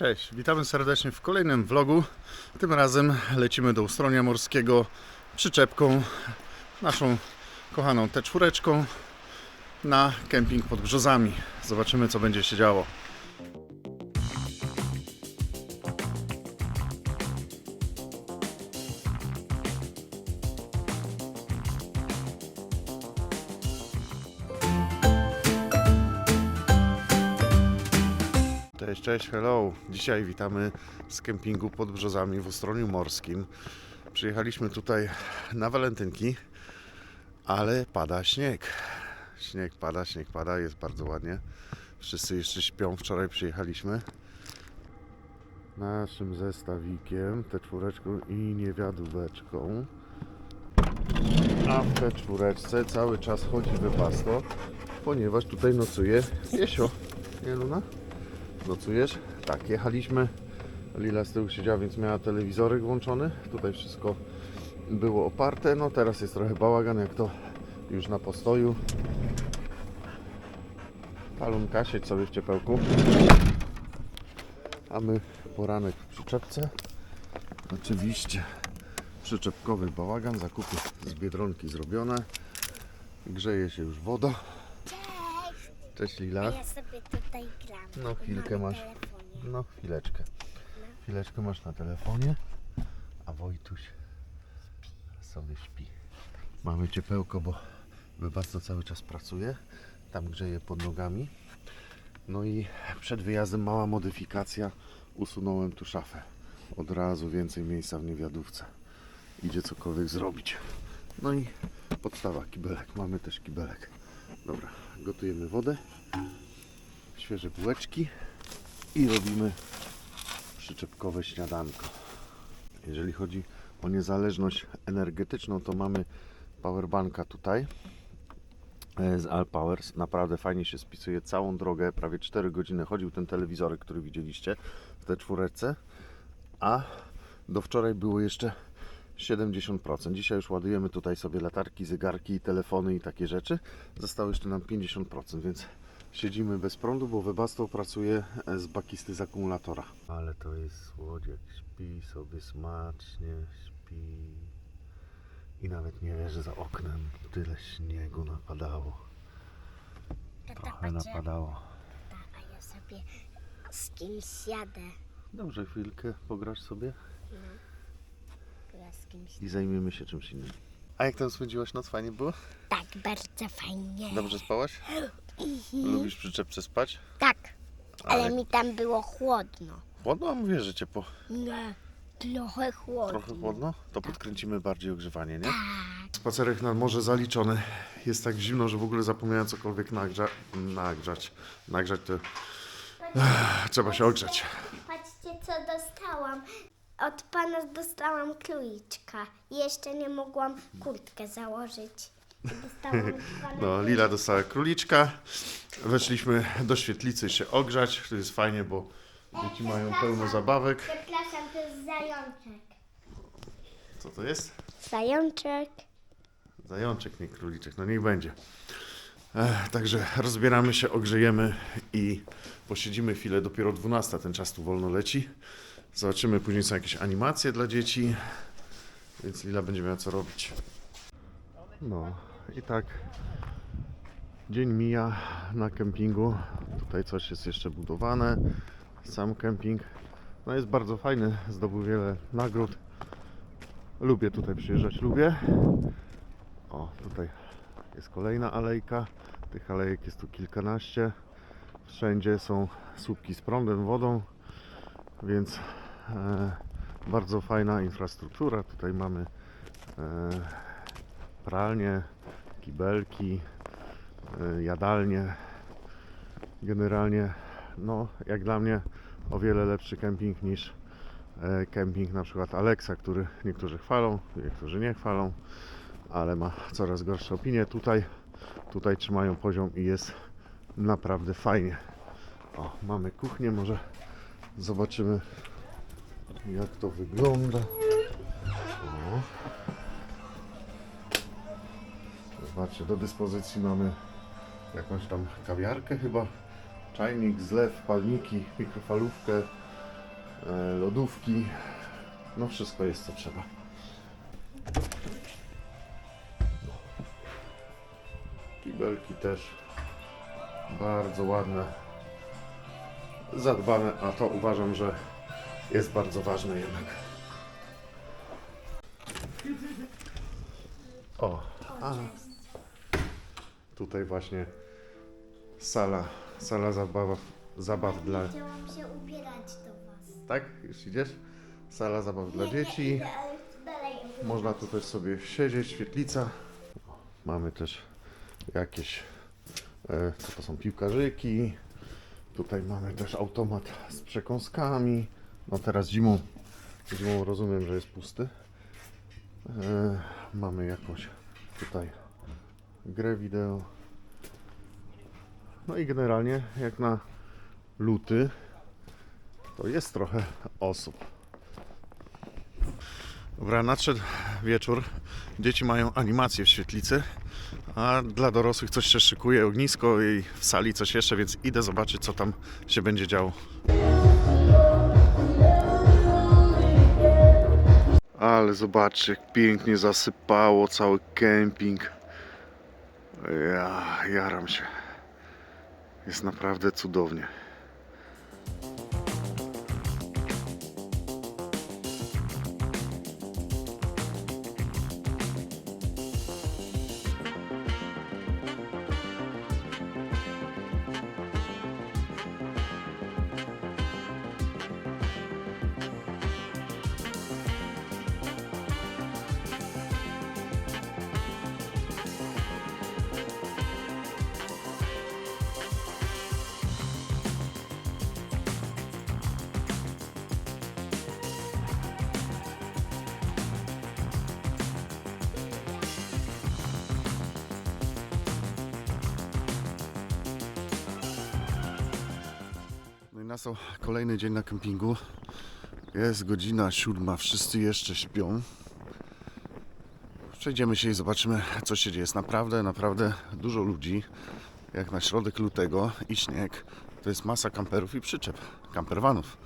Cześć, witamy serdecznie w kolejnym vlogu. Tym razem lecimy do Ustronia Morskiego przyczepką, naszą kochaną T4 na kemping pod Brzozami. Zobaczymy co będzie się działo. Cześć, cześć, hello. Dzisiaj witamy z kempingu pod Brzozami w Ustroniu Morskim. Przyjechaliśmy tutaj na walentynki, ale pada śnieg. Śnieg pada, śnieg pada, jest bardzo ładnie. Wszyscy jeszcze śpią. Wczoraj przyjechaliśmy naszym zestawikiem, te czwóreczką i niewiadóweczką. A w te czwóreczce cały czas chodzi wypasto, ponieważ tutaj nocuje Piesio. Nie, Luna? Nocujesz? Tak, jechaliśmy. Lila z tyłu siedziała, więc miała telewizorek włączony. Tutaj wszystko było oparte. No teraz jest trochę bałagan, jak to już na postoju. Palunka, siedź sobie w ciepełku. A my poranek w przyczepce. Oczywiście przyczepkowy bałagan, zakupy z Biedronki zrobione. Grzeje się już woda. Cześć! A Lila. ja sobie tutaj gram. No, chwilkę masz. telefonie. No chwileczkę. Chwileczkę masz na telefonie, a Wojtuś sobie śpi. Mamy ciepełko, bo Webasto cały czas pracuje. Tam grzeje pod nogami. No i przed wyjazdem mała modyfikacja. Usunąłem tu szafę. Od razu więcej miejsca w niewiadówce. Idzie cokolwiek zrobić. No i podstawa, kibelek. Mamy też kibelek. Dobra, gotujemy wodę. Świeże bułeczki i robimy przyczepkowe śniadanko. Jeżeli chodzi o niezależność energetyczną, to mamy powerbanka tutaj e, z Alpowers. Naprawdę fajnie się spisuje całą drogę. Prawie 4 godziny chodził ten telewizorek, który widzieliście w tej czwóreczce. A do wczoraj było jeszcze 70%. Dzisiaj już ładujemy tutaj sobie latarki, zegarki, telefony i takie rzeczy. Zostało jeszcze nam 50%, więc siedzimy bez prądu, bo Webasto pracuje e, z bakisty z akumulatora. Ale to jest słodziak, śpi sobie smacznie, śpi. I nawet nie wie, że za oknem tyle śniegu napadało. Tata, Trochę patrzę. napadało. Tak, a ja sobie z kimś jadę. Dobrze, chwilkę pograsz sobie Ja z kimś... i zajmiemy się czymś innym. A jak tam spędziłaś noc? Fajnie było? Tak, bardzo fajnie. Dobrze spałaś? Lubisz przy czepce spać? Tak, ale Ale- mi tam było chłodno. Chłodno? A mówię, że ciepło. Nie, trochę chłodno. Trochę chłodno? To podkręcimy bardziej ogrzewanie, nie? Tak. Spacerek nad morze zaliczony. Jest tak zimno, że w ogóle zapomniałem cokolwiek nagrza nagrzać. Nagrzać to... Ech, trzeba się ogrzać. Patrzcie, co dostałam. Od pana dostałam króliczka. Jeszcze nie mogłam kurtkę założyć. Dostałam pana No, Lila dostała króliczka. Weszliśmy do świetlicy się ogrzać. To jest fajnie, bo dzieci mają pełno zabawek. Przepraszam, to jest zajączek. Co to jest? Zajączek. Zajączek, nie króliczek. No niech będzie. Ech, także rozbieramy się, ogrzejemy i posiedzimy chwilę. Dopiero 12, ten czas tu wolno leci. Zobaczymy, później są jakieś animacje dla dzieci, więc Lila będzie miała co robić. No i tak dzień mija na kempingu. Tutaj coś jest jeszcze budowane. Sam kemping no jest bardzo fajny, zdobył wiele nagród. Lubię tutaj przyjeżdżać, lubię. O, tutaj jest kolejna alejka. Tych alejek jest tu kilkanaście. Wszędzie są słupki z prądem, wodą, więc bardzo fajna infrastruktura. Tutaj mamy e, pralnie, kibelki, e, jadalnie. Generalnie, no, jak dla mnie, o wiele lepszy kemping niż e, kemping na przykład Alexa, który niektórzy chwalą, niektórzy nie chwalą ale ma coraz gorsze opinie. Tutaj, tutaj trzymają poziom i jest naprawdę fajnie. O, mamy kuchnię, może zobaczymy jak to wygląda. O. Zobaczcie, do dyspozycji mamy jakąś tam kawiarkę chyba, czajnik, zlew, palniki, mikrofalówkę, e, lodówki. No wszystko jest co trzeba. Kibelki też bardzo ładne, zadbane, a to uważam, że jest bardzo ważne jednak. O, a tutaj właśnie sala, sala zabaw, zabaw dla... Chciałam się ubierać do was. Tak? Już idziesz? Sala zabaw dla dzieci. Można tu też sobie siedzieć, świetlica. Mamy też jakieś, e, co to są, piłkarzyki. Tutaj mamy też automat z przekąskami. No teraz zimą, zimą rozumiem, że jest pusty. E, mamy jakąś tutaj grę wideo. No i generalnie jak na luty to jest trochę osób. Dobra, nadszedł wieczór. Dzieci mają animację w świetlicy, a dla dorosłych coś się szykuje, ognisko i w sali coś jeszcze, więc idę zobaczyć, co tam się będzie działo. Ale zobaczcie, jak pięknie zasypało cały kemping. Ja, jaram się. Jest naprawdę cudownie. Nastał kolejny dzień na kempingu. Jest godzina siódma, wszyscy jeszcze śpią. Przejdziemy się i zobaczymy, co się dzieje. Jest naprawdę, naprawdę dużo ludzi. Jak na środek lutego i śnieg, to jest masa kamperów i przyczep, kamperwanów.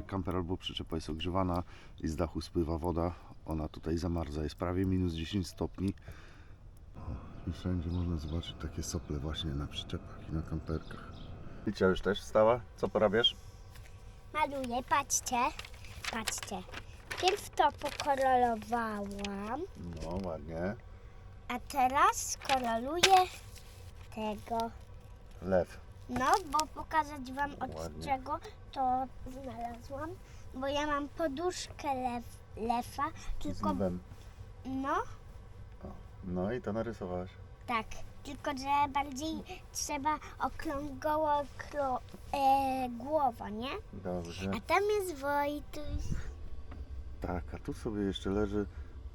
Kamper albo przyczepa jest ogrzewana i z dachu spływa woda. Ona tutaj zamarza, jest prawie minus 10 stopni. I wszędzie można zobaczyć takie sople właśnie na przyczepach i na kamperkach. Licia już też wstała? Co porabiasz? Maluję, patrzcie. Patrzcie. Pierw to pokolorowałam, No ładnie. a teraz kololuję tego. Lew. No, bo pokazać wam od Ładnie. czego to znalazłam. Bo ja mam poduszkę lew, lefa, Z tylko lwem. no, No i to narysowałaś. tak. Tylko, że bardziej trzeba okrągła kro, e, głowa, nie? Dobrze. A tam jest Wojtuś. Tak, a tu sobie jeszcze leży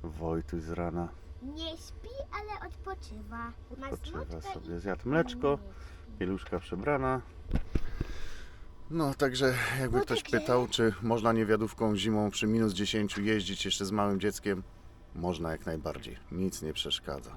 Wojtuś z rana. Nie śpi, ale odpoczywa. Ma Odpoczywa sobie, zjadł mleczko. Pieluszka przebrana. No, także jakby No ktoś takie. pytał, czy można niewiadówką zimą przy minus 10 jeździć jeszcze z małym dzieckiem, można jak najbardziej. Nic nie przeszkadza.